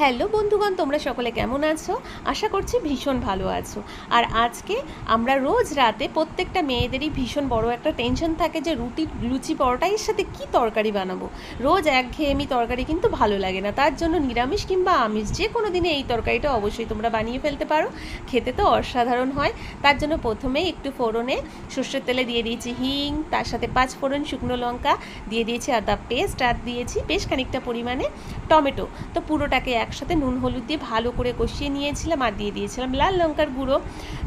Hello বন্ধুগণ, তোমরা সকলে কেমন আছো? আশা করছি ভীষণ ভালো আছো। আর আজকে আমরা রোজ রাতে প্রত্যেকটা মেয়েদেরই ভীষণ বড় একটা টেনশন থাকে যে রুটি, লুচি পরোটা এর সাথে কি তরকারি বানাবো। রোজ একঘেয়েমি তরকারি কিন্তু ভালো লাগে না। তার জন্য নিরামিষ কিংবা আমিষ যে কোনো দিনে এই তরকারিটা অবশ্যই তোমরা বানিয়ে ফেলতে পারো। খেতে তো অসাধারণ হয়। তার জন্য প্রথমেই একটু ফোড়নে সর্ষের তেলে দিয়ে দিয়েছি হিং, তার সাথে পাঁচ ফোড়ন শুকনো লঙ্কা দিয়ে দিয়েছি আদা পেস্ট, আর দিয়েছি বেশ খানিকটা পরিমাণে টমেটো। তো পুরোটাকে একসাথে নুন, হলুদ দিয়ে ভালো করে কষিয়ে নিয়েছিলাম আর দিয়ে দিয়েছিলাম লাল লঙ্কার গুঁড়ো।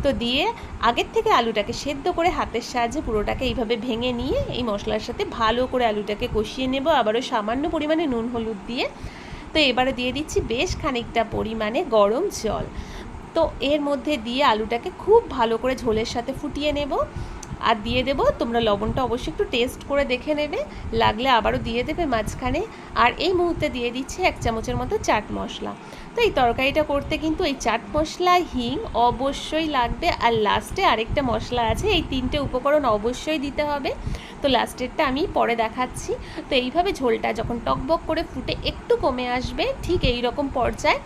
তো দিয়ে আগের থেকে আলুটাকে সেদ্ধ করে হাতের সাহায্যে পুরোটাকে এইভাবে ভেঙে নিয়ে এই মশলার সাথে ভালো করে আলুটাকে কষিয়ে নেব। আবারও সামান্য পরিমাণে নুন, হলুদ দিয়ে। তো এবারে দিয়ে দিচ্ছি বেশ খানিকটা পরিমাণে গরম জল। তো এর মধ্যে দিয়ে আলুটাকে খুব ভালো করে ঝোলের সাথে ফুটিয়ে নেব। আর দিয়ে দেবো, তোমরা লবণটা অবশ্যই একটু টেস্ট করে দেখে নেবে, লাগলে আবারও দিয়ে দেবে মাঝখানে। আর এই মুহূর্তে দিয়ে দিচ্ছে এক চামচের মতো চাট মশলা। তো এই তরকারিটা করতে কিন্তু এই চাট মশলা, হিং অবশ্যই লাগবে। আর লাস্টে আরেকটা মশলা আছে, এই তিনটে উপকরণ অবশ্যই দিতে হবে। তো লাস্টেরটা আমি পরে দেখাচ্ছি। তো এইভাবে ঝোলটা যখন টকবক করে ফুটে একটু কমে আসবে, ঠিক এই রকম পর্যায়ে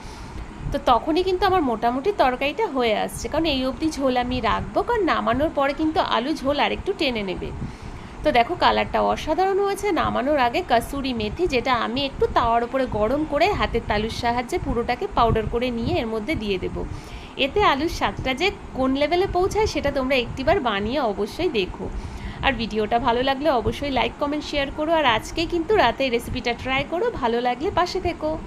তো তখনই কিন্তু আমার মোটামুটি তরকারিটা হয়ে আসছে। কারণ এই অবধি ঝোল আমি রাখব, কারণ নামানোর পরে কিন্তু আলু ঝোল আরেকটু টেনে নেবে। তো দেখো কালারটা অসাধারণ হয়েছে। নামানোর আগে কাসুরি মেথি, যেটা আমি একটু তাওয়ার উপরে গরম করে হাতের তালুর সাহায্যে পুরোটাকে পাউডার করে নিয়ে এর মধ্যে দিয়ে দেবো। এতে আলুর স্বাদটা যে কোন লেভেলে পৌঁছায় সেটা তোমরা একটিবার বানিয়ে অবশ্যই দেখো। আর ভিডিওটা ভালো লাগলে অবশ্যই লাইক কমেন্ট শেয়ার করো। আর আজকে কিন্তু রাতে রেসিপিটা ট্রাই করো। ভালো লাগলে পাশে থেকো।